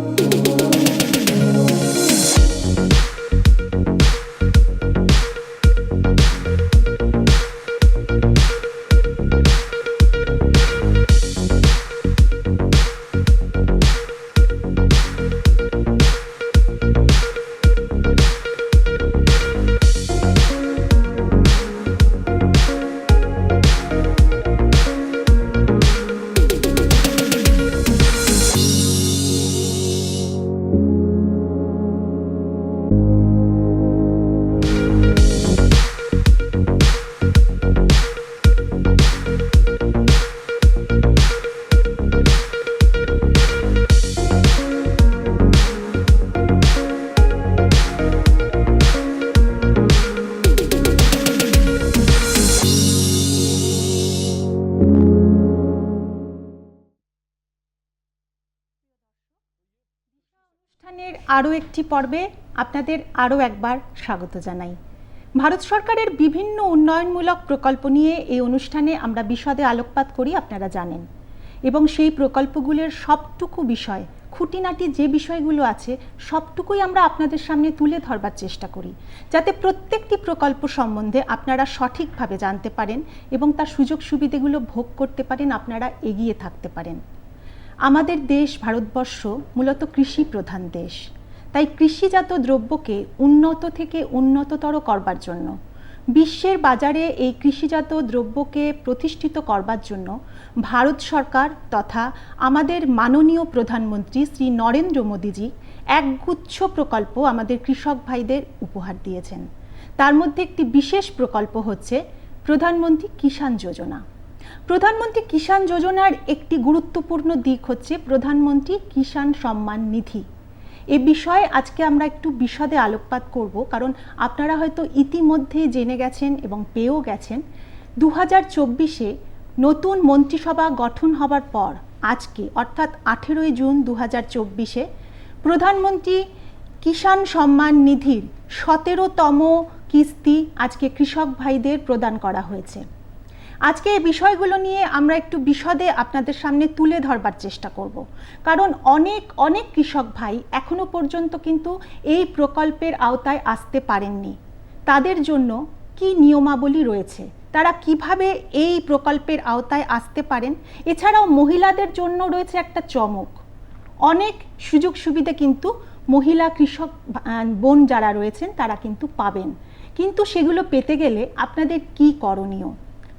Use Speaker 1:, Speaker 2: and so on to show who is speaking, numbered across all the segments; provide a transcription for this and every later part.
Speaker 1: অনুষ্ঠানের আরও একটি পর্বে আপনাদের আরও একবার স্বাগত জানাই। ভারত সরকারের বিভিন্ন উন্নয়নমূলক প্রকল্প নিয়ে এই অনুষ্ঠানে আমরা বিশদে আলোকপাত করি, আপনারা জানেন। এবং সেই প্রকল্পগুলোর সবটুকু বিষয়, খুঁটিনাটি যে বিষয়গুলো আছে, সবটুকুই আমরা আপনাদের সামনে তুলে ধরবার চেষ্টা করি। যাতে প্রত্যেকটি প্রকল্প সম্বন্ধে আপনারা সঠিকভাবে জানতে পারেন এবং তার সুযোগ সুবিধেগুলো ভোগ করতে পারেন, আপনারা এগিয়ে থাকতে পারেন। আমাদের দেশ ভারতবর্ষ মূলত কৃষি প্রধান দেশ। তাই কৃষিজাত দ্রব্যকে উন্নত থেকে উন্নততর করবার জন্য, বিশ্বের বাজারে এই কৃষিজাত দ্রব্যকে প্রতিষ্ঠিত করবার জন্য ভারত সরকার তথা আমাদের মাননীয় প্রধানমন্ত্রী শ্রী নরেন্দ্র মোদীজি একগুচ্ছ প্রকল্প আমাদের কৃষক ভাইদের উপহার দিয়েছেন। তার মধ্যে একটি বিশেষ প্রকল্প হচ্ছে প্রধানমন্ত্রী কিষাণ যোজনা। প্রধানমন্ত্রী কিষাণ যোজনার একটি গুরুত্বপূর্ণ দিক হচ্ছে প্রধানমন্ত্রী কিষাণ সম্মান নিধি। এ বিষয়ে আজকে আমরা একটু বিশদে আলোকপাত করব, কারণ আপনারা হয়তো ইতিমধ্যে জেনে গেছেন এবং পেয়েও গেছেন দু হাজার চব্বিশে নতুন মন্ত্রিসভা গঠন হবার পর আজকে, অর্থাৎ আঠেরোই জুন দু হাজার চব্বিশে, প্রধানমন্ত্রী কিষাণ সম্মান নিধির সতেরোতম কিস্তি আজকে কৃষক ভাইদের প্রদান করা হয়েছে। আজকে এই বিষয়গুলো নিয়ে আমরা একটু বিশদে আপনাদের সামনে তুলে ধরবার চেষ্টা করব। কারণ অনেক অনেক কৃষক ভাই এখনও পর্যন্ত কিন্তু এই প্রকল্পের আওতায় আসতে পারেননি। তাদের জন্য কি নিয়মাবলী রয়েছে? তারা কীভাবে এই প্রকল্পের আওতায় আসতে পারেন? এছাড়াও মহিলাদের জন্য রয়েছে একটা চমক। অনেক সুযোগ সুবিধা কিন্তু মহিলা কৃষক বোন যারা রয়েছেন তারা কিন্তু পাবেন। কিন্তু সেগুলো পেতে গেলে আপনাদের কি করণীয়?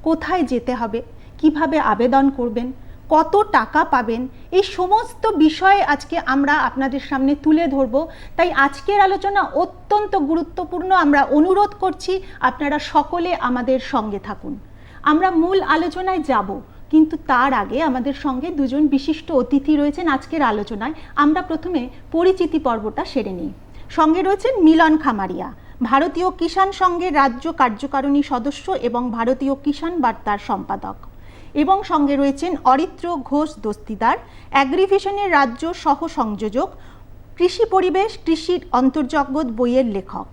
Speaker 1: কোথায় যেতে হবে? কীভাবে আবেদন করবেন? কত টাকা পাবেন? এই সমস্ত বিষয়ে আজকে আমরা আপনাদের সামনে তুলে ধরব। তাই আজকের আলোচনা অত্যন্ত গুরুত্বপূর্ণ। আমরা অনুরোধ করছি আপনারা সকলে আমাদের সঙ্গে থাকুন। আমরা মূল আলোচনায় যাব, কিন্তু তার আগে আমাদের সঙ্গে দুজন বিশিষ্ট অতিথি রয়েছেন আজকের আলোচনায়। আমরা প্রথমে পরিচিতি পর্বটা সেরে নিই। সঙ্গে রয়েছেন মিলন খামারিয়া। ভারতীয় কিষাণ সংঘের রাজ্য কার্যকারিণী সদস্য এবং ভারতীয় কিষাণ বার্তার সম্পাদক। এবং সঙ্গে রয়েছেন অরিত্র ঘোষ দস্তিদার অ্যাগ্রিভিশনের রাজ্য সহ সংযোজক কৃষি পরিবেশ কৃষির অন্তর্জগৎ বইয়ের লেখক।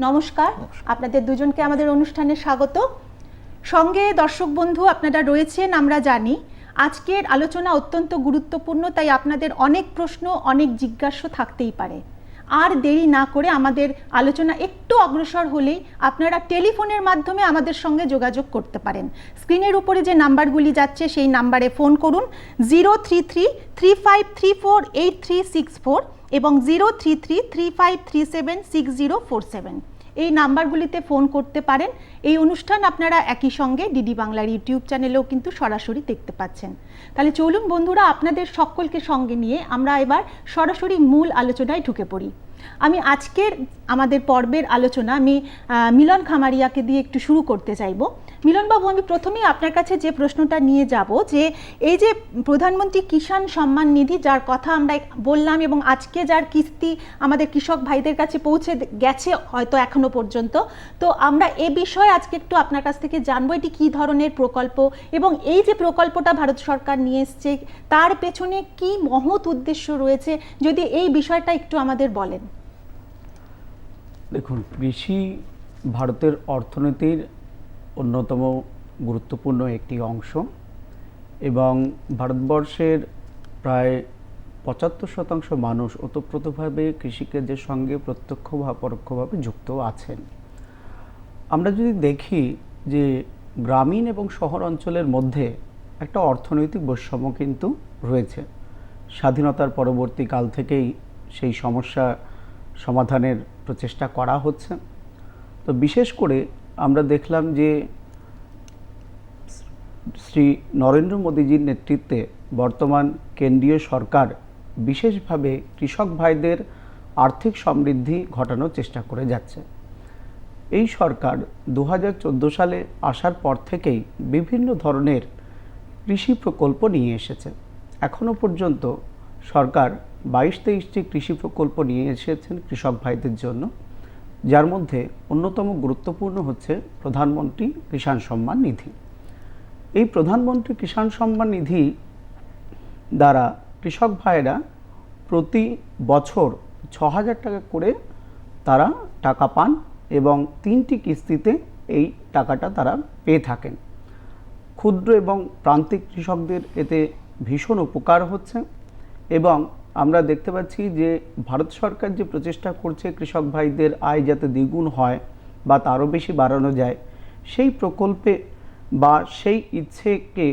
Speaker 1: নমস্কার। আপনাদের দুজনকে আমাদের অনুষ্ঠানে স্বাগত। সঙ্গে দর্শক বন্ধু আপনারা রয়েছেন আমরা জানি। আজকের আলোচনা অত্যন্ত গুরুত্বপূর্ণ তাই আপনাদের অনেক প্রশ্ন অনেক জিজ্ঞাসা থাকতেই পারে। আর দেরি না করে আমাদের আলোচনা একটু অগ্রসর হলেই আপনারা টেলিফোনের মাধ্যমে আমাদের সঙ্গে যোগাযোগ করতে পারেন। স্ক্রিনের উপরে যে নাম্বারগুলি যাচ্ছে, সেই নাম্বারে ফোন করুন। Zero three three three five three four, eight three six four এবং zero three three three five three seven, six zero four seven. এই নাম্বারগুলিতে ফোন করতে পারেন। এই অনুষ্ঠান আপনারা একই সঙ্গে ডিডি বাংলার ইউটিউব চ্যানেলেও কিন্তু সরাসরি দেখতে পাচ্ছেন। তাহলে চলুন বন্ধুরা, আপনাদের সকলকে সঙ্গে নিয়ে আমরা এবার সরাসরি মূল আলোচনায় ঢুকে পড়ি। আমি আজকের আমাদের পর্বের আলোচনা, আমি মিলন খামারিয়াকে দিয়ে একটু শুরু করতে চাইব। মিলনবাবু, আমি প্রথমেই আপনার কাছে যে প্রশ্নটা নিয়ে যাব, যে এই যে প্রধানমন্ত্রী কিষাণ সম্মান নিধি, যার কথা আমরা বললাম এবং আজকে যার কিস্তি আমাদের কৃষক ভাইদের কাছে পৌঁছে গেছে হয়তো এখনও পর্যন্ত, তো আমরা এ বিষয়ে আজকে একটু আপনার কাছ থেকে জানব এটি কী ধরনের প্রকল্প এবং এই যে প্রকল্পটা ভারত সরকার নিয়ে এসছে, তার পেছনে কি মহৎ উদ্দেশ্য রয়েছে, যদি এই বিষয়টা একটু আমাদের বলেন।
Speaker 2: দেখুন, কৃষি ভারতের অর্থনীতির অন্যতম গুরুত্বপূর্ণ একটি অংশ এবং ভারতবর্ষের প্রায় পঁচাত্তর শতাংশ মানুষ ওতপ্রোতভাবে কৃষিকাজের সঙ্গে প্রত্যক্ষ বা পরোক্ষভাবে যুক্ত আছেন। আমরা যদি দেখি যে গ্রামীণ এবং শহর অঞ্চলের মধ্যে একটা অর্থনৈতিক বৈষম্য কিন্তু রয়েছে। স্বাধীনতার পরবর্তী কাল থেকেই সেই সমস্যা সমাধানের প্রচেষ্টা করা হচ্ছে। তো বিশেষ করে আমরা দেখলাম যে শ্রী নরেন্দ্র মোদীজির নেতৃত্বে বর্তমান কেন্দ্রীয় সরকার বিশেষভাবে কৃষক ভাইদের আর্থিক সমৃদ্ধি ঘটানোর চেষ্টা করে যাচ্ছে। এই সরকার দু হাজার চোদ্দ সালে আসার পর থেকেই বিভিন্ন ধরনের কৃষি প্রকল্প নিয়ে এসেছে। এখনও পর্যন্ত সরকার বাইশ তেইশটি কৃষি প্রকল্প নিয়ে এসেছেন কৃষক ভাইদের জন্য, যার মধ্যে অন্যতম গুরুত্বপূর্ণ হচ্ছে প্রধানমন্ত্রী কিষাণ সম্মান নিধি। এই প্রধানমন্ত্রী কিষাণ সম্মান নিধি দ্বারা কৃষক ভাইয়েরা প্রতি বছর ছ হাজার টাকা করে তারা টাকা পান এবং তিনটি কিস্তিতে এই টাকাটা তারা পেয়ে থাকেন। ক্ষুদ্র এবং প্রান্তিক কৃষকদের এতে ভীষণ উপকার হচ্ছে এবং আমরা দেখতে পাচ্ছি যে ভারত সরকার যে প্রচেষ্টা করছে কৃষক ভাইদের আয় যাতে দ্বিগুণ হয় বা তারও বেশি বাড়ানো যায়, সেই প্রকল্পে বা সেই ইচ্ছেকে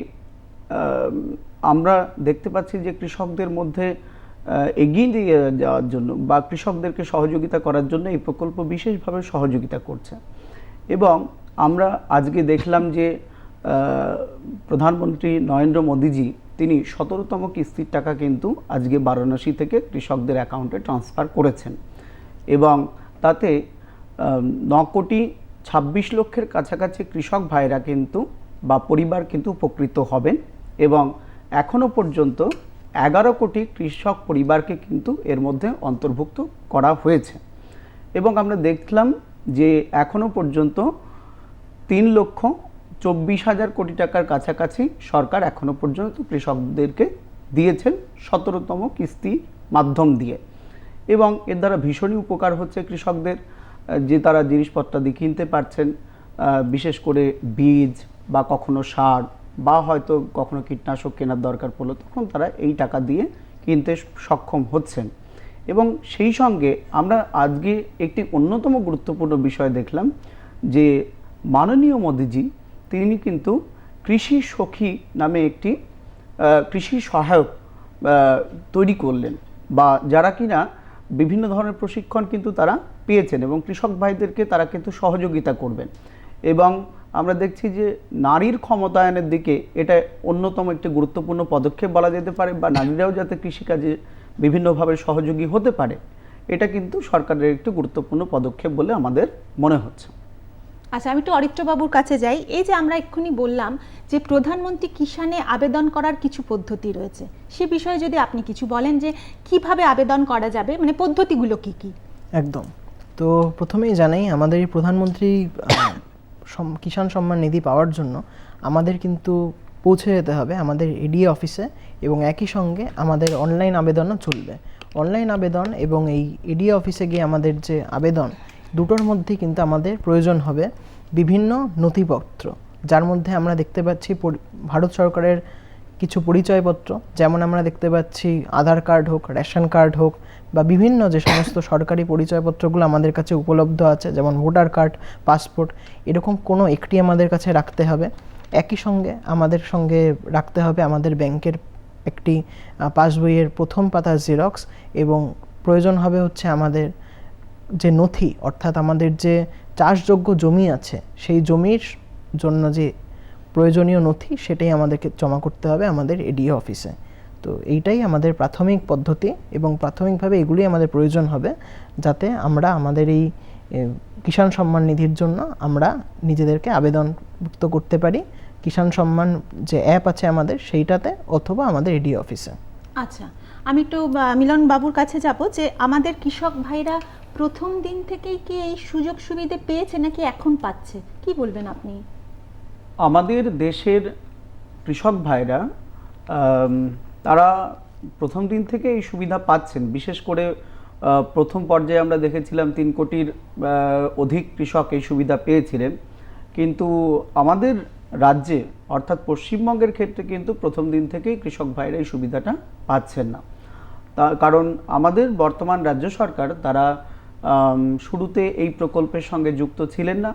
Speaker 2: আমরা দেখতে পাচ্ছি যে কৃষকদের মধ্যে এগিয়ে দিয়ে যাওয়ার জন্য বা কৃষকদেরকে সহযোগিতা করার জন্য এই প্রকল্প বিশেষভাবে সহযোগিতা করছে। এবং আমরা আজকে দেখলাম যে প্রধানমন্ত্রী নরেন্দ্র মোদীজি তিনি সতেরোতম কিস্তির টাকা কিন্তু আজকে বারাণসী থেকে কৃষকদের অ্যাকাউন্টে ট্রান্সফার করেছেন এবং তাতে ন কোটি ছাব্বিশ লক্ষের কাছাকাছি কৃষক ভাইরা কিন্তু বা পরিবার কিন্তু উপকৃত হবেন এবং এখনও পর্যন্ত এগারো কোটি কৃষক পরিবারকে কিন্তু এর মধ্যে অন্তর্ভুক্ত করা হয়েছে। এবং আমরা দেখলাম যে এখনও পর্যন্ত তিন লক্ষ চব্বিশ হাজার কোটি টাকার কাছাকাছি সরকার এখনও পর্যন্ত কৃষকদেরকে দিয়েছেন সতেরোতম কিস্তি মাধ্যম দিয়ে। এবং এর দ্বারা ভীষণই উপকার হচ্ছে কৃষকদের, যে তারা জিনিসপত্রাদি কিনতে পারছেন বিশেষ করে বীজ বা কখনো সার বা হয়তো কখনো কীটনাশক কেনার দরকার পড়ল, তখন তারা এই টাকা দিয়ে কিনতে সক্ষম হচ্ছেন। এবং সেই সঙ্গে আমরা আজকে একটি অন্যতম গুরুত্বপূর্ণ বিষয় দেখলাম যে মাননীয় মোদীজি তিনি কিন্তু কৃষি সখী নামে একটি কৃষি সহায়ক তৈরি করলেন বা যারা কিনা বিভিন্ন ধরনের প্রশিক্ষণ কিন্তু তারা পেয়েছেন এবং কৃষক ভাইদেরকে তারা কিন্তু সহযোগিতা করবেন। এবং আমরা দেখছি যে নারীর ক্ষমতায়নের দিকে এটা অন্যতম একটি গুরুত্বপূর্ণ পদক্ষেপ বলা যেতে পারে বা নারীরাও যাতে কৃষিকাজে বিভিন্নভাবে সহযোগী হতে পারে, এটা কিন্তু সরকারের একটি গুরুত্বপূর্ণ পদক্ষেপ বলে আমাদের মনে হচ্ছে।
Speaker 1: আচ্ছা আমি একটু অরিত্রবাবুর কাছে যাই। এই যে আমরা এক্ষুনি বললাম যে প্রধানমন্ত্রী কিষানে আবেদন করার কিছু পদ্ধতি রয়েছে, সে বিষয়ে যদি আপনি কিছু বলেন যে কীভাবে আবেদন করা যাবে মানে পদ্ধতিগুলো কি কি?
Speaker 3: একদম। তো প্রথমেই জানাই, আমাদের এই প্রধানমন্ত্রী কিষাণ সম্মান নিধি পাওয়ার জন্য আমাদের কিন্তু পৌঁছে যেতে হবে আমাদের এডিএ অফিসে এবং একই সঙ্গে আমাদের অনলাইন আবেদনও চলবে। অনলাইন আবেদন এবং এই এডিএ অফিসে গিয়ে আমাদের যে আবেদন দুটোর মধ্যেই কিন্তু আমাদের প্রয়োজন হবে বিভিন্ন নথিপত্র। যার মধ্যে আমরা দেখতে পাচ্ছি ভারত সরকারের কিছু পরিচয়পত্র, যেমন আমরা দেখতে পাচ্ছি আধার কার্ড হোক, রেশন কার্ড হোক, বা বিভিন্ন যে সমস্ত সরকারি পরিচয়পত্রগুলো আমাদের কাছে উপলব্ধ আছে, যেমন ভোটার কার্ড, পাসপোর্ট, এরকম কোনো একটি আমাদের কাছে রাখতে হবে। একই সঙ্গে আমাদের সঙ্গে রাখতে হবে আমাদের ব্যাংকের একটি পাসবইয়ের প্রথম পাতার জেরক্স এবং প্রয়োজন হবে হচ্ছে আমাদের যে নথি, অর্থাৎ আমাদের যে চাষযোগ্য জমি আছে, সেই জমির জন্য যে প্রয়োজনীয় নথি, সেটাই আমাদেরকে জমা করতে হবে আমাদের এডিএ অফিসে তো এইটাই আমাদের প্রাথমিক পদ্ধতি এবং প্রাথমিকভাবে এগুলি আমাদের প্রয়োজন হবে, যাতে আমরা আমাদের এই কিষাণ সম্মান নিধির জন্য আমরা নিজেদেরকে আবেদনভুক্ত করতে পারি। কিষাণ সম্মান যে অ্যাপ আছে আমাদের, সেইটাতে অথবা আমাদের এডিএ অফিসে
Speaker 1: আচ্ছা আমি একটু মিলন বাবুর কাছে যাব যে আমাদের কৃষক ভাইরা প্রথম দিন থেকেই কি এই সুযোগ সুবিধে পেয়েছে নাকি এখন পাচ্ছে? কি বলবেন আপনি?
Speaker 2: আমাদের দেশের কৃষক ভাইরা তারা প্রথম দিন থেকে এই সুবিধা পাচ্ছেন। বিশেষ করে প্রথম পর্যায়ে আমরা দেখেছিলাম তিন কোটির অধিক কৃষক এই সুবিধা পেয়েছিলেন। কিন্তু আমাদের রাজ্যে, অর্থাৎ পশ্চিমবঙ্গের ক্ষেত্রে কিন্তু প্রথম দিন থেকেই কৃষক ভাইরা এই সুবিধাটা পাচ্ছেন না। কারণ আমাদের বর্তমান রাজ্য সরকার তারা শুরুতে এই প্রকল্পের সঙ্গে যুক্ত ছিলেন না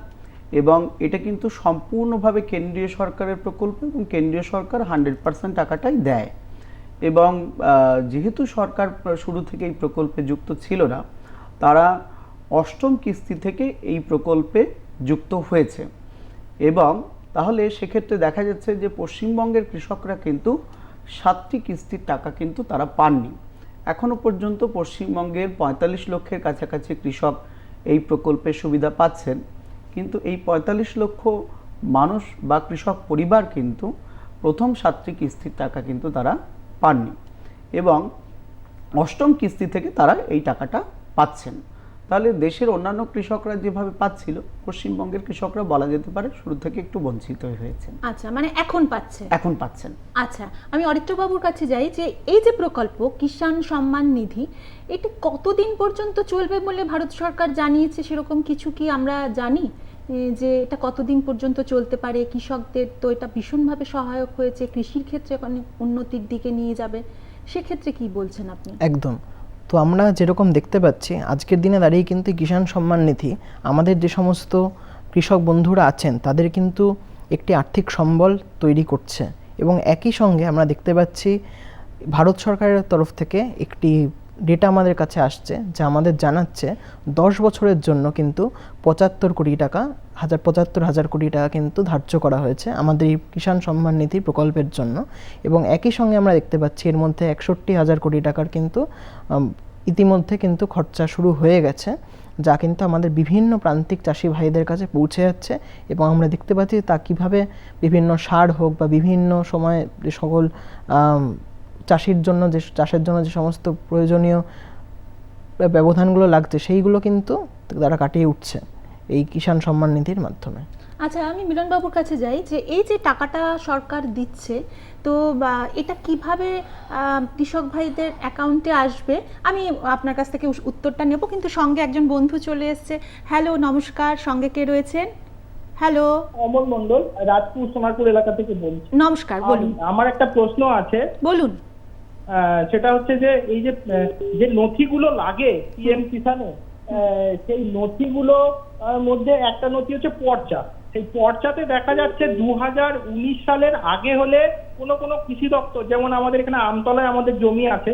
Speaker 2: এবং এটা কিন্তু সম্পূর্ণভাবে কেন্দ্রীয় সরকারের প্রকল্প এবং কেন্দ্রীয় সরকার হান্ড্রেড পার্সেন্ট টাকাটাই দেয়। এবং যেহেতু সরকার শুরু থেকে এই প্রকল্পে যুক্ত ছিল না, তারা অষ্টম কিস্তি থেকে এই প্রকল্পে যুক্ত হয়েছে। এবং তাহলে সেক্ষেত্রে দেখা যাচ্ছে যে পশ্চিমবঙ্গের কৃষকরা কিন্তু সাতটি কিস্তির টাকা কিন্তু তারা পাননি। এখনও পর্যন্ত পশ্চিমবঙ্গের পঁয়তাল্লিশ লক্ষের কাছাকাছি কৃষক এই প্রকল্পের সুবিধা পাচ্ছেন। কিন্তু এই পঁয়তাল্লিশ লক্ষ মানুষ বা কৃষক পরিবার কিন্তু প্রথম সাতটি কিস্তির টাকা কিন্তু তারা পাননি এবং অষ্টম কিস্তি থেকে তারা এই টাকাটা পাচ্ছেন। তাহলে দেশের অন্যান্য কৃষকরা যেভাবে পাচ্ছিল পশ্চিমবঙ্গের কৃষকরা বলা যেতে পারে শুরু থেকে একটু বঞ্চিত হয়েছেন।
Speaker 1: আচ্ছা মানে এখন পাচ্ছে
Speaker 2: এখন পাচ্ছেন।
Speaker 1: আচ্ছা আমি অরিত্রবাবুর কাছে যাই যে এই যে প্রকল্প কিষাণ সম্মান নিধি এটি কতদিন পর্যন্ত চলবে বলে ভারত সরকার জানিয়েছে? সেরকম কিছু কি আমরা জানি? যে এটা কতদিন পর্যন্ত চলতে পারে? কৃষকদের তো এটা ভীষণভাবে সহায়ক হয়েছে। কৃষির ক্ষেত্রে অনেক উন্নতির দিকে নিয়ে যাবে। সেক্ষেত্রে কি বলছেন আপনি?
Speaker 3: একদম। তো আমরা যেরকম দেখতে পাচ্ছি, আজকের দিনে দাঁড়িয়ে কিন্তু কিষাণ সম্মান নিধি, আমাদের যে সমস্ত কৃষক বন্ধুরা আছেন, তাদের কিন্তু একটি আর্থিক সম্বল তৈরি করছে। এবং একই সঙ্গে আমরা দেখতে পাচ্ছি, ভারত সরকারের তরফ থেকে একটি ডেটা আমাদের কাছে আসছে, যা আমাদের জানাচ্ছে, দশ বছরের জন্য কিন্তু পঁচাত্তর কোটি টাকা হাজার পঁচাত্তর হাজার কোটি টাকা কিন্তু ধার্য করা হয়েছে আমাদের এই কিষাণ সম্মান নিধি প্রকল্পের জন্য। এবং একই সঙ্গে আমরা দেখতে পাচ্ছি এর মধ্যে একষট্টি হাজার কোটি টাকার কিন্তু ইতিমধ্যে কিন্তু খরচা শুরু হয়ে গেছে, যা কিন্তু আমাদের বিভিন্ন প্রান্তিক চাষি ভাইদের কাছে পৌঁছে যাচ্ছে। এবং আমরা দেখতে পাচ্ছি তা কীভাবে বিভিন্ন সার হোক বা বিভিন্ন সময় যে সকল চাষির জন্য যে, চাষের জন্য যে সমস্ত প্রয়োজনীয় ব্যবধানগুলো লাগছে, সেইগুলো কিন্তু তারা কাটিয়ে উঠছে। এই কিষাণ সম্মান নিধির মাধ্যমে।
Speaker 1: আচ্ছা আমি মিলনবাবুর কাছে যাই যে এই যে টাকাটা সরকার দিচ্ছে তো বা এটা কীভাবে কৃষক ভাইদের অ্যাকাউন্টে আসবে? আমি আপনার কাছ থেকে উত্তরটা নেব কিন্তু সঙ্গে একজন বন্ধু চলে এসেছে। হ্যালো নমস্কার সঙ্গে কে রয়েছেন? হ্যালো?
Speaker 4: অমল মন্ডল রাজপুর সোনারপুর এলাকা থেকে বলছি।
Speaker 1: নমস্কার বলুন।
Speaker 4: আমার একটা প্রশ্ন আছে।
Speaker 1: বলুন।
Speaker 4: সেটা হচ্ছে যে এই যে যে নথিগুলো লাগে পিএম কিষানে সেই নথিগুলো মধ্যে একটা নথি হচ্ছে পর্চা। সেই পর্চাতে দেখা যাচ্ছে দু হাজার উনিশ সালের আগে হলে কোনো কোনো কৃষি দপ্তর, যেমন আমাদের এখানে আমতলায় আমাদের জমি আছে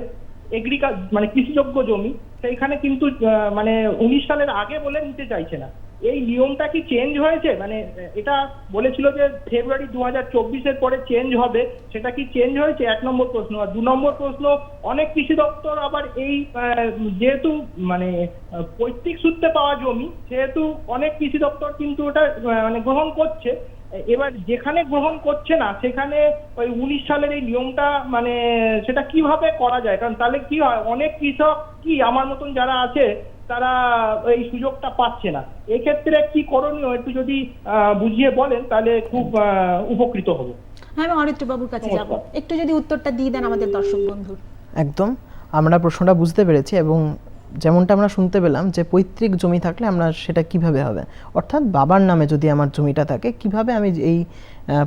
Speaker 4: এগ্রিকাল মানে কৃষিযোগ্য জমি, সেইখানে কিন্তু মানে উনিশ সালের আগে বলে নিতে চাইছে না। এই নিয়মটা কি চেঞ্জ হয়েছে? মানে এটা বলেছিল যে ফেব্রুয়ারি দু হাজার চব্বিশের পরে চেঞ্জ হবে। সেটা কি চেঞ্জ হয়েছে? এক নম্বর প্রশ্ন। আর দু নম্বর প্রশ্ন, অনেক কৃষি দপ্তর আবার এই যেহেতু মানে পৈতৃক সূত্রে পাওয়া জমি, সেহেতু অনেক কৃষি দপ্তর কিন্তু ওটা মানে গ্রহণ করছে। এবার যেখানে গ্রহণ করছে না সেখানে ওই উনিশ সালের এই নিয়মটা মানে সেটা কীভাবে করা যায়? কারণ তাহলে কি হয় অনেক কৃষক কি আমার মতন যারা আছে তারা এই সুযোগটা পাচ্ছে না। এক্ষেত্রে কি করণীয়? একটু যদি আহ, বুঝিয়ে বলেন তাহলে খুব আহ, উপকৃত হব।
Speaker 1: হ্যাঁ আমি অরিত্রবাবুর কাছে যাব। একটু যদি উত্তরটা দিয়ে দেন আমাদের দর্শক বন্ধুর
Speaker 3: একদম। আমরা প্রশ্নটা বুঝতে পেরেছি এবং যেমনটা আমরা শুনতে পেলাম যে পৈতৃক জমি থাকলে আমরা সেটা কীভাবে হবে? অর্থাৎ বাবার নামে যদি আমার জমিটা থাকে, কীভাবে আমি এই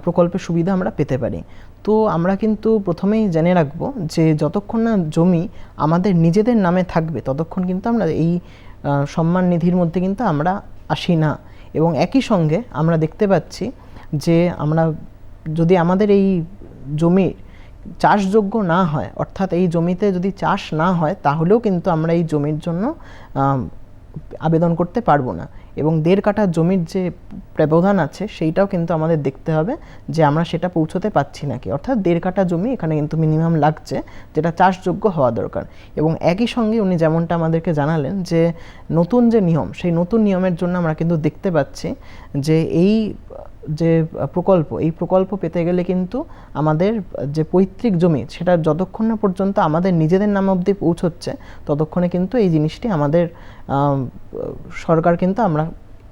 Speaker 3: প্রকল্পের সুবিধা আমরা পেতে পারি? তো আমরা কিন্তু প্রথমেই জেনে রাখব যে যতক্ষণ না জমি আমাদের নিজেদের নামে থাকবে, ততক্ষণ কিন্তু আমরা এই সম্মান নিধির মধ্যে কিন্তু আমরা আসি না। এবং একই সঙ্গে আমরা দেখতে পাচ্ছি যে আমরা যদি আমাদের এই জমির চাষযোগ্য না হয়, অর্থাৎ এই জমিতে যদি চাষ না হয়, তাহলেও কিন্তু আমরা এই জমির জন্য আবেদন করতে পারব না। এবং দেড় কাঠা জমির যে ব্যবধান আছে, সেইটাও কিন্তু আমাদের দেখতে হবে যে আমরা সেটা পৌঁছতে পারছি নাকি। অর্থাৎ দেড় কাঠা জমি এখানে কিন্তু মিনিমাম লাগছে, যেটা চাষযোগ্য হওয়া দরকার। এবং একই সঙ্গে উনি যেমনটা আমাদেরকে জানালেন যে, নতুন যে নিয়ম, সেই নতুন নিয়মের জন্য আমরা কিন্তু দেখতে পাচ্ছি যে এই যে প্রকল্প এই প্রকল্প পেতে গেলে কিন্তু আমাদের যে পৈতৃক জমি সেটা যতক্ষণ না পর্যন্ত আমাদের নিজেদের নাম অবধি পৌঁছচ্ছে ততক্ষণে কিন্তু এই জিনিসটি আমাদের সরকার কিন্তু আমরা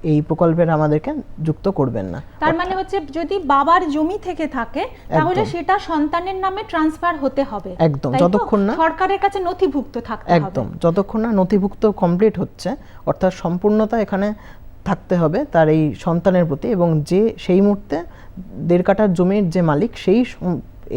Speaker 3: এই প্রকল্পের আমাদেরকে যুক্ত করবেন না।
Speaker 1: তার মানে হচ্ছে যদি বাবার জমি থেকে থাকে তাহলে সেটা সন্তানের নামে ট্রান্সফার হতে হবে।
Speaker 3: একদম, যতক্ষণ না-
Speaker 1: সরকারের কাছে নথিভুক্ত থাকতে হবে।
Speaker 3: একদম যতক্ষণ না নথিভুক্ত কমপ্লিট হচ্ছে অর্থাৎ সম্পূর্ণতা এখানে থাকতে হবে তার এই সন্তানের প্রতি এবং যে সেই মুহূর্তে দেড় কাটার জমির যে মালিক, সেই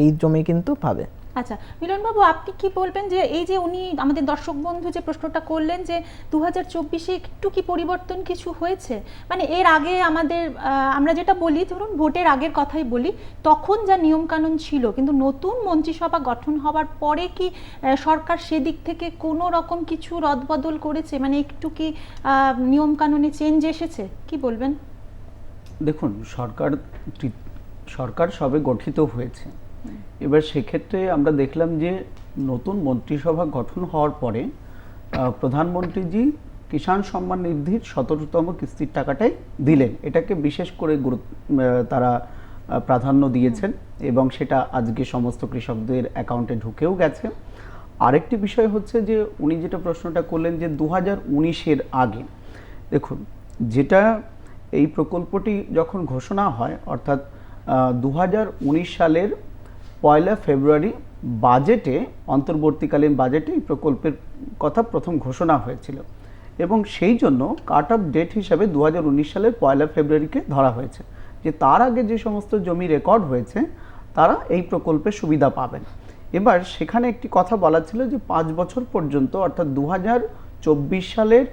Speaker 3: এই জমি কিন্তু পাবে।
Speaker 1: আচ্ছা মিলনবাবু, আপনি কি বলবেন যে এই যে উনি আমাদের দর্শক বন্ধু যে প্রশ্নটা করলেন যে দু হাজার চব্বিশে একটু কি পরিবর্তন কিছু হয়েছে? মানে এর আগে আমাদের আমরা যেটা বলি, ধরুন ভোটের আগের কথাই বলি, তখন যা নিয়মকানুন ছিল, কিন্তু নতুন মন্ত্রিসভা গঠন হওয়ার পরে কি সরকার সেদিক থেকে কোনো রকম কিছু রদবদল করেছে? মানে একটু কি নিয়মকানুনে চেঞ্জ এসেছে? কি বলবেন?
Speaker 2: দেখুন, সরকার সরকার সবে গঠিত হয়েছে। এবার সেক্ষেত্রে আমরা দেখলাম যে নতুন মন্ত্রিসভা গঠন হওয়ার পরে প্রধানমন্ত্রীজি কিষাণ সম্মান নিধির সতেরোতম কিস্তির টাকাটাই দিলেন। এটাকে বিশেষ করে গুরুত্ব তারা প্রাধান্য দিয়েছেন এবং সেটা আজকে সমস্ত কৃষকদের অ্যাকাউন্টে ঢুকেও গেছে। আরেকটি বিষয় হচ্ছে যে উনি যেটা প্রশ্নটা করলেন যে দু হাজার উনিশের আগে, দেখুন, যেটা এই প্রকল্পটি যখন ঘোষণা হয়, অর্থাৎ দু হাজার উনিশ সালের পয়লা ফেব্রুয়ারি বাজেটে, অন্তর্বর্তীকালীন বাজেটে এই প্রকল্পের কথা প্রথম ঘোষণা হয়েছিল এবং সেই জন্য কাট অফ ডেট হিসাবে দু হাজার উনিশ সালের পয়লা ফেব্রুয়ারিকে ধরা হয়েছে। যে তার আগে যে সমস্ত জমি রেকর্ড হয়েছে, তারা এই প্রকল্পের সুবিধা পাবেন। এবার সেখানে একটি কথা বলা ছিল যে পাঁচ বছর পর্যন্ত, অর্থাৎ দু হাজার চব্বিশ সালের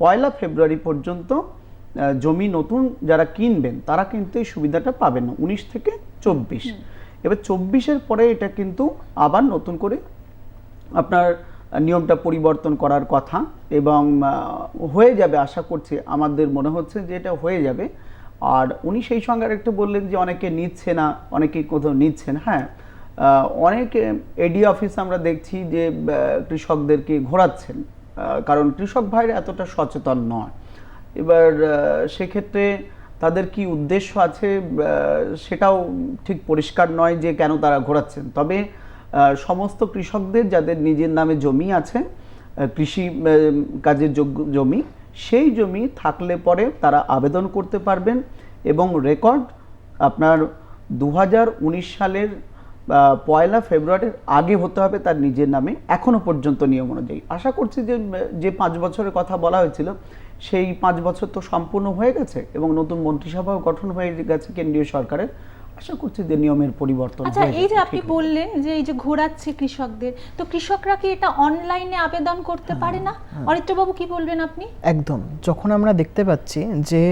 Speaker 2: পয়লা ফেব্রুয়ারি পর্যন্ত জমি নতুন যারা কিনবেন, তারা কিন্তু এই সুবিধাটা পাবেন, উনিশ থেকে চব্বিশ। এবার চব্বিশের পরে এটা কিন্তু আবার নতুন করে আপনার নিয়মটা পরিবর্তন করার কথা এবং হয়ে যাবে আশা করছি, আমাদের মনে হচ্ছে যে এটা হয়ে যাবে। আর উনি সেই সঙ্গে আরেকটা বললেন যে অনেকে নিচ্ছে না, অনেকে কোথাও নিচ্ছেন। হ্যাঁ অনেক এডি অফিস আমরা দেখছি যে কৃষকদেরকে ঘোরাচ্ছেন কারণ কৃষক ভাইরা এতটা সচেতন নয়। এবার সেক্ষেত্রে তাদের কি উদ্দেশ্য আছে? সেটাও ঠিক পরিষ্কার নয় যে কেন তারা ঘোরাচ্ছেন। তবে সমস্ত কৃষকদের যাদের নিজের নামে জমি আছে কৃষি কাজের যোগ্য জমি, সেই জমি থাকলে পরে তারা আবেদন করতে পারবেন এবং রেকর্ড আপনার দু হাজার উনিশ সালের পয়লা ফেব্রুয়ারির আগে হতে হবে তার নিজের নামে এখনও পর্যন্ত নিয়ম অনুযায়ী। আশা করছি যে যে পাঁচ বছরের কথা বলা হয়েছিল সেই পাঁচ বছর তো সম্পূর্ণ হয়ে গেছে এবং নতুন মন্ত্রিসভাও গঠন হয়ে গেছে কেন্দ্রীয় সরকারের। আশা করছি যে নিয়মের পরিবর্তন
Speaker 1: আচ্ছা এই যে আপনি বললেন যে এই যে ঘোরাচ্ছে কৃষকদের তো কৃষকরা কি এটা অনলাইনে আবেদন করতে
Speaker 2: হ্যাঁ,
Speaker 1: পারে না? অরিত্রবাবু কি বলবেন আপনি?
Speaker 3: একদম। যখন আমরা দেখতে পাচ্ছি যে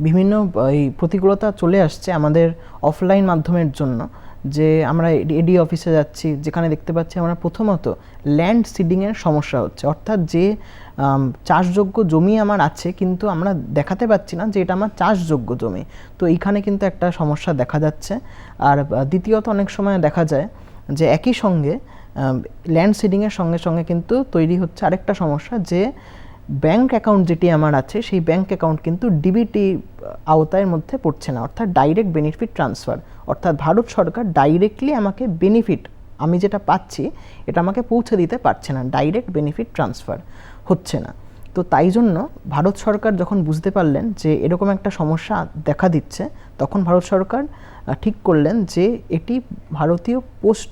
Speaker 3: বিভিন্ন এই প্রতিকূলতা চলে আসছে আমাদের অফলাইন মাধ্যমের জন্য যে আমরা এডি অফিসে যাচ্ছি, যেখানে দেখতে পাচ্ছি আমরা প্রথমত ল্যান্ড সিডিংয়ের সমস্যা হচ্ছে। অর্থাৎ যে চাষযোগ্য জমি আমার আছে, কিন্তু আমরা দেখাতে পাচ্ছি না যে এটা আমার চাষযোগ্য জমি। তো এইখানে কিন্তু একটা সমস্যা দেখা যাচ্ছে। আর দ্বিতীয়ত অনেক সময় দেখা যায় যে একই সঙ্গে ল্যান্ড সিডিংয়ের সঙ্গে সঙ্গে কিন্তু তৈরি হচ্ছে আরেকটা সমস্যা যে ব্যাংক অ্যাকাউন্ট যেটি আমার আছে, সেই ব্যাংক অ্যাকাউন্ট কিন্তু ডিবিটি আওতার মধ্যে পড়ছে না। অর্থাৎ ডাইরেক্ট বেনিফিট ট্রান্সফার অর্থাৎ ভারত সরকার ডাইরেক্টলি আমাকে বেনিফিট আমি যেটা পাচ্ছি, এটা আমাকে পৌঁছে দিতে পারছে না ডাইরেক্ট বেনিফিট ট্রান্সফার হচ্ছে না। তো তাই জন্য ভারত সরকার যখন বুঝতে পারলেন যে এরকম একটা সমস্যা দেখা দিচ্ছে, তখন ভারত সরকার ঠিক করলেন যে এটি ভারতীয় পোস্ট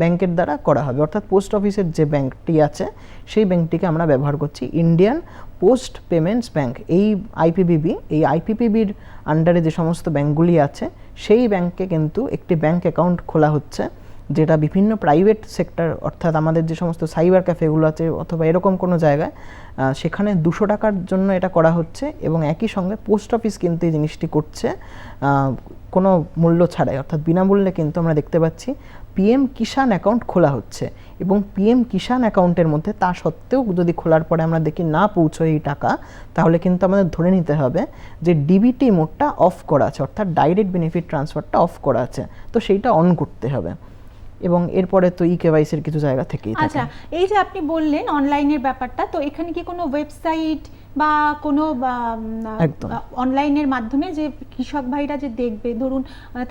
Speaker 3: ব্যাংকের দ্বারা করা হবে। অর্থাৎ পোস্ট অফিসের যে ব্যাংকটি আছে, সেই ব্যাংকটিকে আমরা ব্যবহার করছি ইন্ডিয়ান পোস্ট পেমেন্টস ব্যাংক। এই আইপিবিবি এই আইপিপিবির আন্ডারে যে সমস্ত ব্যাংকগুলি আছে, সেই ব্যাংকে কিন্তু একটি ব্যাংক অ্যাকাউন্ট খোলা হচ্ছে। যেটা বিভিন্ন প্রাইভেট সেক্টর অর্থাৎ আমাদের যে সমস্ত সাইবার ক্যাফেগুলো আছে অথবা এরকম কোনো জায়গায় সেখানে দুশো টাকার জন্য এটা করা হচ্ছে এবং একই সঙ্গে পোস্ট অফিস কিন্তু এই জিনিসটি করছে। কোনো মূল্য ছাড়াই, অর্থাৎ বিনামূল্যে কিন্তু আমরা দেখতে পাচ্ছি পিএম কিষাণ অ্যাকাউন্ট খোলা হচ্ছে এবং পিএম কিষাণ অ্যাকাউন্টের মধ্যে তা সত্ত্বেও যদি খোলার পরে আমরা দেখি না পৌঁছয় এই টাকা, তাহলে কিন্তু আমাদের ধরে নিতে হবে যে ডিবিটি মোডটা অফ করা আছে, অর্থাৎ ডাইরেক্ট বেনিফিট ট্রান্সফারটা অফ করা আছে। তো সেইটা অন করতে হবে। এবং এরপরে তো ই কেওয়াইসির কিছু জায়গা থেকেই থাকে।
Speaker 1: আচ্ছা এই যে আপনি বললেন অনলাইনের ব্যাপারটা তো এখানে কি কোনো ওয়েবসাইট বা কোনো। অনলাইনের মাধ্যমে যে কৃষক ভাইরা যে দেখবে ধরুন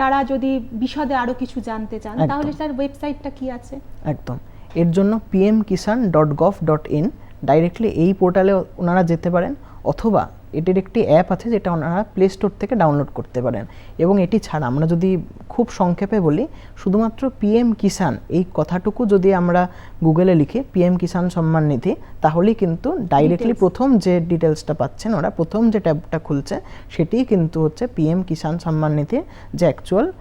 Speaker 1: তারা যদি বিশদে আরও কিছু জানতে চান তাহলে তার ওয়েবসাইটটা কি আছে?
Speaker 3: একদম। এর জন্য PM Kisan dot gov dot in directly এই পোর্টালে ওনারা যেতে পারেন অথবা এটির একটি অ্যাপ আছে যেটা ওনারা প্লে স্টোর থেকে ডাউনলোড করতে পারেন। এবং এটি ছাড়া আমরা যদি খুব সংক্ষেপে বলি শুধুমাত্র পিএম কিষাণ এই কথাটুকু যদি আমরা গুগলে লিখি পিএম কিষাণ সম্মান নিধি তাহলেই কিন্তু ডাইরেক্টলি প্রথম যে ডিটেলসটা পাচ্ছেন ওরা প্রথম যে ট্যাবটা খুলছে সেটিই কিন্তু হচ্ছে পিএম কিষাণ সম্মান নিধির যে অ্যাকচুয়াল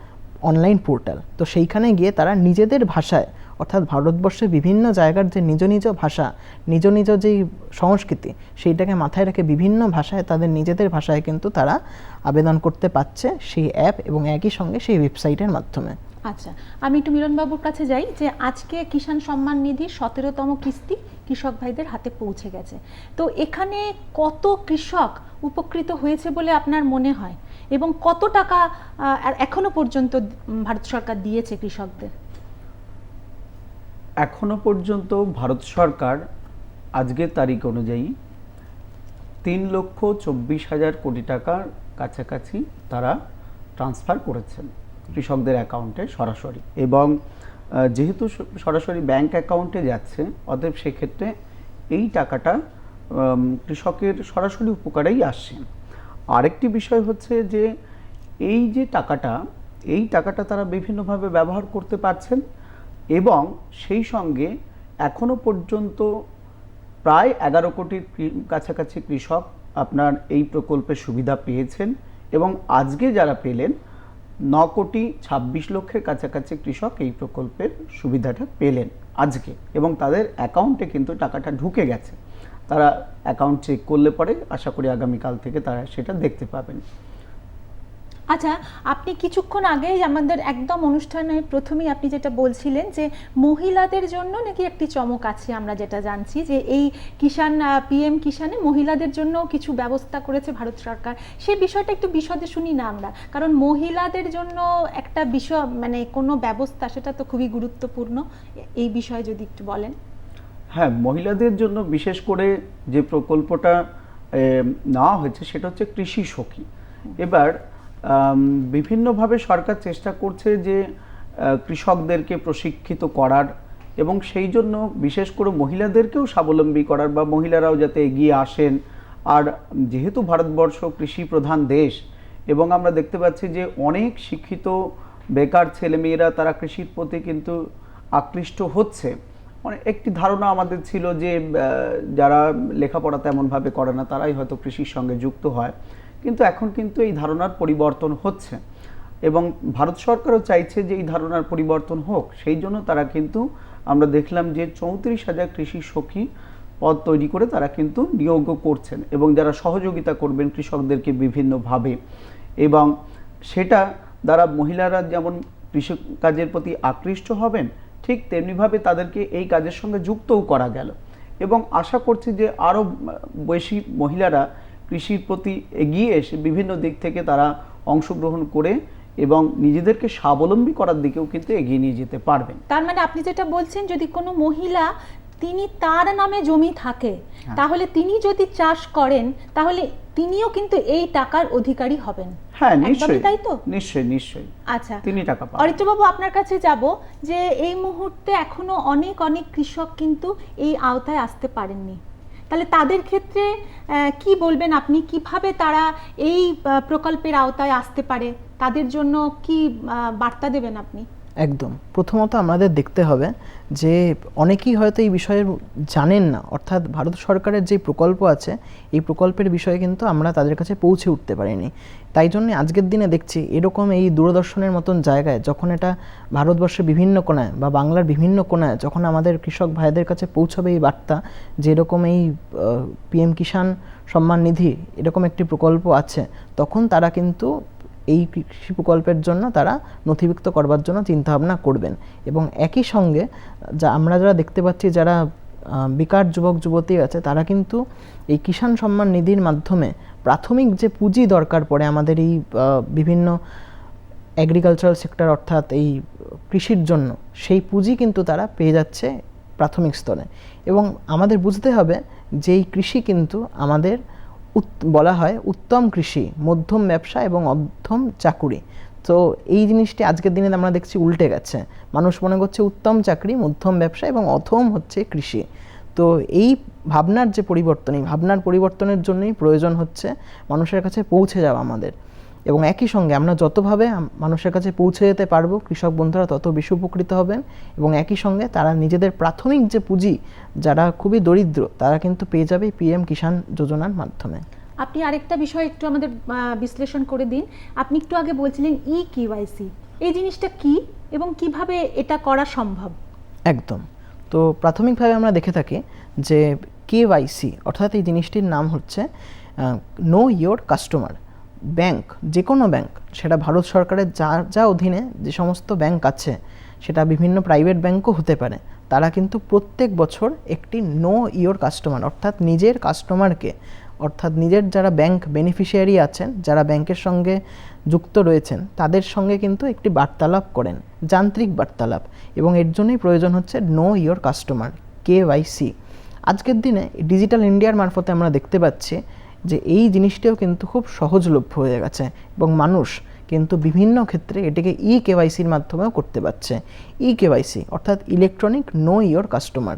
Speaker 3: অনলাইন পোর্টাল তো সেইখানে গিয়ে তারা নিজেদের ভাষায় অর্থাৎ ভারতবর্ষের বিভিন্ন জায়গার যে নিজ নিজ ভাষা, নিজ নিজ যেই সংস্কৃতি, সেইটাকে মাথায় রেখে বিভিন্ন ভাষায় তাদের নিজেদের ভাষায় কিন্তু তারা আবেদন করতে পারছে সেই অ্যাপ এবং একই সঙ্গে সেই ওয়েবসাইটের মাধ্যমে।
Speaker 1: আচ্ছা আমি একটু মিলনবাবুর কাছে যাই যে আজকে কিষাণ সম্মান নিধির সতেরোতম কিস্তি কৃষক ভাইদের হাতে পৌঁছে গেছে। তো এখানে কত কৃষক উপকৃত হয়েছে বলে আপনার মনে হয়? এবং কত টাকা এখনও পর্যন্ত ভারত সরকার দিয়েছে কৃষকদের?
Speaker 2: এখনও পর্যন্ত ভারত সরকার আজকের তারিখ অনুযায়ী তিন লক্ষ চব্বিশ হাজার কোটি টাকার কাছাকাছি তারা ট্রান্সফার করেছেন কৃষকদের অ্যাকাউন্টে সরাসরি। এবং যেহেতু সরাসরি ব্যাংক অ্যাকাউন্টে যাচ্ছে, অতএব সেক্ষেত্রে এই টাকাটা কৃষকের সরাসরি উপকারেই আসছে। আরেকটি বিষয় হচ্ছে যে, এই যে টাকাটা, এই টাকাটা তারা বিভিন্নভাবে ব্যবহার করতে পারছেন। এবং সেই সঙ্গে এখনও পর্যন্ত প্রায় এগারো কোটির কাছাকাছি কৃষক আপনার এই প্রকল্পের সুবিধা পেয়েছেন এবং আজকে যারা পেলেন, ন কোটি ছাব্বিশ লক্ষের কাছাকাছি কৃষক এই প্রকল্পের সুবিধাটা পেলেন আজকে এবং তাদের অ্যাকাউন্টে কিন্তু টাকাটা ঢুকে গেছে। তারা অ্যাকাউন্ট চেক করলে পরে আশা করি আগামীকাল থেকে তারা সেটা দেখতে পাবেন।
Speaker 1: আচ্ছা আপনি কিছুক্ষণ আগেই আমাদের একদম অনুষ্ঠানে প্রথমেই আপনি যেটা বলছিলেন যে মহিলাদের জন্য নাকি একটি চমক আছে আমরা যেটা জানছি যে এই কিষাণ পিএম কিষাণে মহিলাদের জন্য কিছু ব্যবস্থা করেছে ভারত সরকার। সেই বিষয়টা একটু বিশদে শুনি না আমরা। কারণ মহিলাদের জন্য একটা বিষয় মানে কোনো ব্যবস্থা, সেটা তো খুবই গুরুত্বপূর্ণ। এই বিষয়ে যদি একটু বলেন।
Speaker 2: হ্যাঁ মহিলাদের জন্য বিশেষ করে যে প্রকল্পটা নেওয়া হয়েছে সেটা হচ্ছে কৃষি সখী। এবার বিভিন্নভাবে সরকার চেষ্টা করছে যে কৃষকদেরকে প্রশিক্ষিত করার এবং সেই জন্য বিশেষ করে মহিলাদেরকেও স্বাবলম্বী করার বা মহিলারাও যাতে এগিয়ে আসেন। আর যেহেতু ভারতবর্ষ কৃষি প্রধান দেশ এবং আমরা দেখতে পাচ্ছি যে অনেক শিক্ষিত বেকার ছেলেমেয়েরা তারা কৃষির প্রতি কিন্তু আকৃষ্ট হচ্ছে। মানে একটি ধারণা আমাদের ছিল যে যারা লেখাপড়া তেমনভাবে করে না, তারাই হয়তো কৃষির সঙ্গে যুক্ত হয়। কিন্তু এখন কিন্তু এই ধারণার পরিবর্তন হচ্ছে। এবং ভারত সরকারও চাইছে যে এই ধারণার পরিবর্তন হোক। সেই জন্য তারা কিন্তু আমরা দেখলাম যে চৌত্রিশ হাজার কৃষি সখী পদ তৈরি করে তারা কিন্তু নিয়োগ করছেন এবং যারা সহযোগিতা করবেন কৃষকদেরকে বিভিন্নভাবে। এবং সেটা দ্বারা মহিলারা যেমন কৃষি কাজের প্রতি আকৃষ্ট হবেন, ঠিক তেমনিভাবে তাদেরকে এই কাজের সঙ্গে যুক্তও করা গেল। এবং আশা করছি যে আরও বেশি মহিলারা কৃষির প্রতি এগিয়ে এসে বিভিন্ন দিক থেকে তারা অংশগ্রহণ করে এবং নিজেদেরকে স্বাবলম্বী করার দিকেও কিন্তু এগিয়ে নিয়ে যেতে পারবেন।
Speaker 1: তার মানে আপনি যেটা বলছেন যদি কোনো মহিলা তিনি তার নামে জমি থাকে তাহলে তিনি যদি চাষ করেন তাহলে তিনিও কিন্তু এই টাকার অধিকারী হবেন।
Speaker 2: হ্যাঁ নিশ্চয়ই।
Speaker 1: তাই তো?
Speaker 2: নিশ্চয়ই নিশ্চয়ই।
Speaker 1: আচ্ছা।
Speaker 2: তিনি টাকা পাবেন।
Speaker 1: অরিত্রবাবু আপনার কাছে যাব যে এই মুহূর্তে এখনও অনেক অনেক কৃষক কিন্তু এই আওতায় আসতে পারেননি। তাহলে তাদের ক্ষেত্রে কি বলবেন আপনি? কীভাবে তারা এই প্রকল্পের আওতায় আসতে পারে? তাদের জন্য কি বার্তা দেবেন আপনি?
Speaker 3: একদম। প্রথমত আমাদের দেখতে হবে যে অনেকেই হয়তো এই বিষয়ে জানেন না, অর্থাৎ ভারত সরকারের যে প্রকল্প আছে, এই প্রকল্পের বিষয়ে কিন্তু আমরা তাদের কাছে পৌঁছে উঠতে পারিনি। তাই জন্য আজকের দিনে দেখছি এরকম এই দূরদর্শনের মতন জায়গায় যখন এটা ভারতবর্ষের বিভিন্ন কোণায় বা বাংলার বিভিন্ন কোণায় যখন আমাদের কৃষক ভাইদের কাছে পৌঁছবে এই বার্তা যে এরকম এই পিএম কিষাণ সম্মান নিধি এরকম একটি প্রকল্প আছে, তখন তারা কিন্তু এই কৃষি প্রকল্পের জন্য তারা নথিভুক্ত করবার জন্য চিন্তাভাবনা করবেন। এবং একই সঙ্গে যা আমরা যারা দেখতে পাচ্ছি, যারা বেকার যুবক, যুবতী আছে, তারা কিন্তু এই কিষাণ সম্মান নিধির মাধ্যমে প্রাথমিক যে পুঁজি দরকার পড়ে আমাদের এই বিভিন্ন অ্যাগ্রিকালচারাল সেক্টর অর্থাৎ এই কৃষির জন্য, সেই পুঁজি কিন্তু তারা পেয়ে যাচ্ছে প্রাথমিক স্তরে। এবং আমাদের বুঝতে হবে যে এই কৃষি কিন্তু আমাদের বলা হয় উত্তম কৃষি, মধ্যম ব্যবসা এবং অধ্যম চাকুরি। তো এই জিনিসটি আজকের দিনে আমরা দেখছি উল্টে গেছে। মানুষ মনে করছে উত্তম চাকরি, মধ্যম ব্যবসা এবং অথম হচ্ছে কৃষি। তো এই ভাবনার যে পরিবর্তন, এই ভাবনার পরিবর্তনের জন্যই প্রয়োজন হচ্ছে মানুষের কাছে পৌঁছে যাওয়া আমাদের। এবং একই সঙ্গে আমরা যতভাবে মানুষের কাছে পৌঁছে যেতে পারব কৃষক বন্ধুরা তত বেশি উপকৃত হবেন এবং একই সঙ্গে তারা নিজেদের প্রাথমিক যে পুঁজি যারা খুবই দরিদ্র তারা কিন্তু পেয়ে যাবে পিএম কিষাণ যোজনার মাধ্যমে।
Speaker 1: আপনি আরেকটা বিষয় একটু আমাদের বিশ্লেষণ করে দিন। আপনি একটু আগে বলছিলেন ই কিওয়াইসি এই জিনিসটা কি এবং কীভাবে এটা করা সম্ভব?
Speaker 3: একদম। তো প্রাথমিকভাবে আমরা দেখে থাকি যে কেওয়াইসি অর্থাৎ এই জিনিসটির নাম হচ্ছে নো ইয়োর কাস্টমার ব্যাংক যে কোনো ব্যাংক, সেটা ভারত সরকারের যা যা অধীনে যে সমস্ত ব্যাংক আছে, সেটা বিভিন্ন প্রাইভেট ব্যাংকও হতে পারে। তারা কিন্তু প্রত্যেক বছর একটি নো ইয়োর কাস্টমার অর্থাৎ নিজের কাস্টমারকে অর্থাৎ নিজের যারা ব্যাংক বেনিফিশিয়ারি আছেন, যারা ব্যাংকের সঙ্গে যুক্ত রয়েছেন, তাদের সঙ্গে কিন্তু একটি বার্তালাপ করেন, যান্ত্রিক বার্তালাপ। এবং এর জন্যই প্রয়োজন হচ্ছে নো ইয়োর কাস্টমার কে আজকের দিনে ডিজিটাল ইন্ডিয়ার মারফতে আমরা দেখতে পাচ্ছি যে এই জিনিসটিও কিন্তু খুব সহজলভ্য হয়ে গেছে এবং মানুষ কিন্তু বিভিন্ন ক্ষেত্রে এটিকে ই কেওয়াইসির মাধ্যমেও করতে পারছে। ই কেওয়াইসি অর্থাৎ ইলেকট্রনিক নো ইয়োর কাস্টমার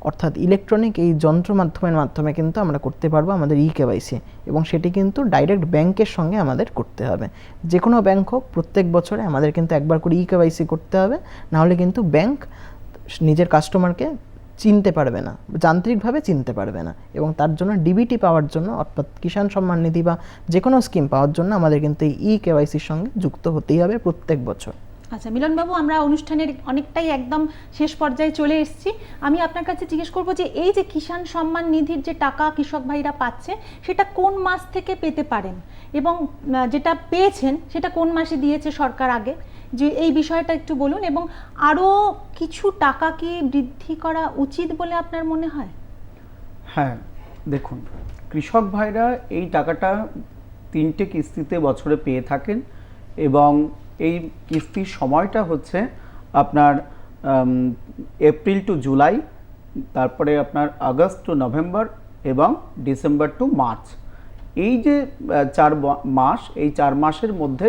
Speaker 3: অর্থাৎ ইলেকট্রনিক এই যন্ত্র মাধ্যমের মাধ্যমে কিন্তু আমরা করতে পারব আমাদের ই কেওয়াইসি এবং সেটি কিন্তু ডাইরেক্ট ব্যাংকের সঙ্গে আমাদের করতে হবে। যে কোনো ব্যাংক হোক, প্রত্যেক বছরে আমাদের কিন্তু একবার করে ই কেওয়াইসি করতে হবে। নাহলে কিন্তু ব্যাংক নিজের কাস্টমারকে চিনতে পারবে না, যান্ত্রিকভাবে চিনতে পারবে না এবং তার জন্য ডিবিটি পাওয়ার জন্য অর্থাৎ কিষাণ সম্মান নিধি বা যে কোনো স্কিম পাওয়ার জন্য আমাদের কিন্তু ই কেওয়াইসির সঙ্গে যুক্ত হতেই হবে প্রত্যেক বছর।
Speaker 1: আচ্ছা মিলনবাবু, আমরা অনুষ্ঠানের অনেকটাই একদম শেষ পর্যায়ে চলে এসেছি। আমি আপনার কাছে জিজ্ঞেস করব যে এই যে কিষাণ সম্মান নিধির যে টাকা কৃষক ভাইরা পাচ্ছে, সেটা কোন মাস থেকে পেতে পারেন? এবং যেটা পেয়েছেন, সেটা কোন মাসে দিয়েছে সরকার আগে? যে এই বিষয়টা একটু বলুন এবং আরও কিছু টাকা কি বৃদ্ধি করা উচিত বলে আপনার মনে হয়?
Speaker 2: হ্যাঁ দেখুন, কৃষক ভাইরা এই টাকাটা তিনটে কিস্তিতে বছরে পেয়ে থাকেন এবং এই কিস্তির সময়টা হচ্ছে আপনার এপ্রিল টু জুলাই, তারপরে আপনার আগস্ট টু নভেম্বর এবং ডিসেম্বর টু মার্চ। এই যে চার মাস, এই চার মাসের মধ্যে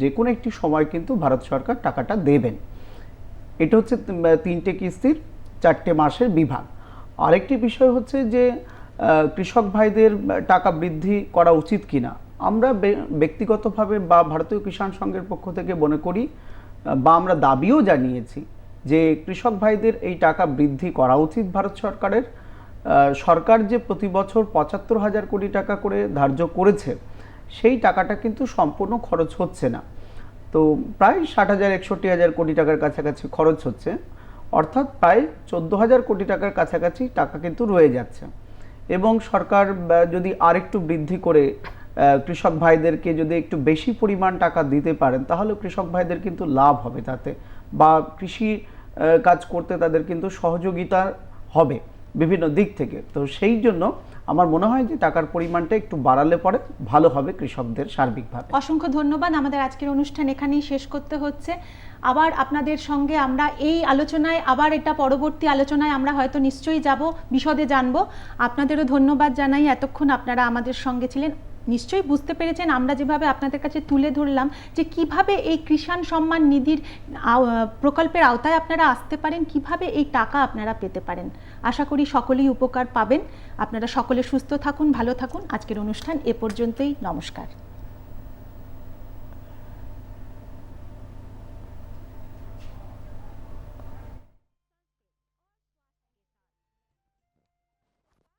Speaker 2: যে কোনো একটি সময় কিন্তু ভারত সরকার টাকাটা দেবেন। এটা হচ্ছে তিনটে কিস্তির, চারটে মাসের বিভাগ। আরেকটি বিষয় হচ্ছে যে কৃষক ভাইদের টাকা বৃদ্ধি করা উচিত কিনা। আমরা ব্যক্তিগতভাবে বা ভারতীয় কিষাণ সংঘের পক্ষ থেকে মনে করি বা আমরা দাবিও জানিয়েছি যে, কৃষক ভাইদের এই টাকা বৃদ্ধি করা উচিত ভারত সরকারের। সরকার যে প্রতি বছর পঁচাত্তর হাজার কোটি টাকা করে ধার্য করেছে সেই টাকাটা কিন্তু সম্পূর্ণ খরচ হচ্ছে না। তো প্রায় ষাট হাজার, একষট্টি হাজার কোটি টাকার কাছাকাছি খরচ হচ্ছে। অর্থাৎ প্রায় চোদ্দ হাজার কোটি টাকার কাছাকাছি টাকা কিন্তু রয়ে যাচ্ছে। এবং সরকার যদি আরেকটু বৃদ্ধি করে কৃষক ভাইদেরকে যদি একটু বেশি পরিমাণ টাকা দিতে পারেন, তাহলে কৃষক ভাইদের কিন্তু লাভ হবে তাতে। বা কৃষি কাজ করতে তাদের কিন্তু সহযোগিতা হবে বিভিন্ন দিক থেকে। তো সেই জন্য আমার মনে হয় যে টাকার পরিমাণটা একটু বাড়ালে পরে ভালো হবে কৃষকদের সার্বিকভাবে।
Speaker 1: অসংখ্য ধন্যবাদ। আমাদের আজকের অনুষ্ঠান এখানেই শেষ করতে হচ্ছে। আবার আপনাদের সঙ্গে আমরা এই আলোচনায়, আবার এটা পরবর্তী আলোচনায় আমরা হয়তো নিশ্চয়ই যাব, বিশদে জানব। আপনাদেরও ধন্যবাদ জানাই। এতক্ষণ আপনারা আমাদের সঙ্গে ছিলেন নিশ্চয়ই বুঝতে পেরেছেন, আমরা যেভাবে আপনাদের কাছে তুলে ধরলাম যে কীভাবে এই কৃষাণ সম্মান নিধির প্রকল্পের আওতায় আপনারা আসতে পারেন, কীভাবে এই টাকা আপনারা পেতে পারেন। আশা করি সকলেই উপকার পাবেন। আপনারা সকলে সুস্থ থাকুন, ভালো থাকুন। আজকের অনুষ্ঠান এ পর্যন্তই। নমস্কার।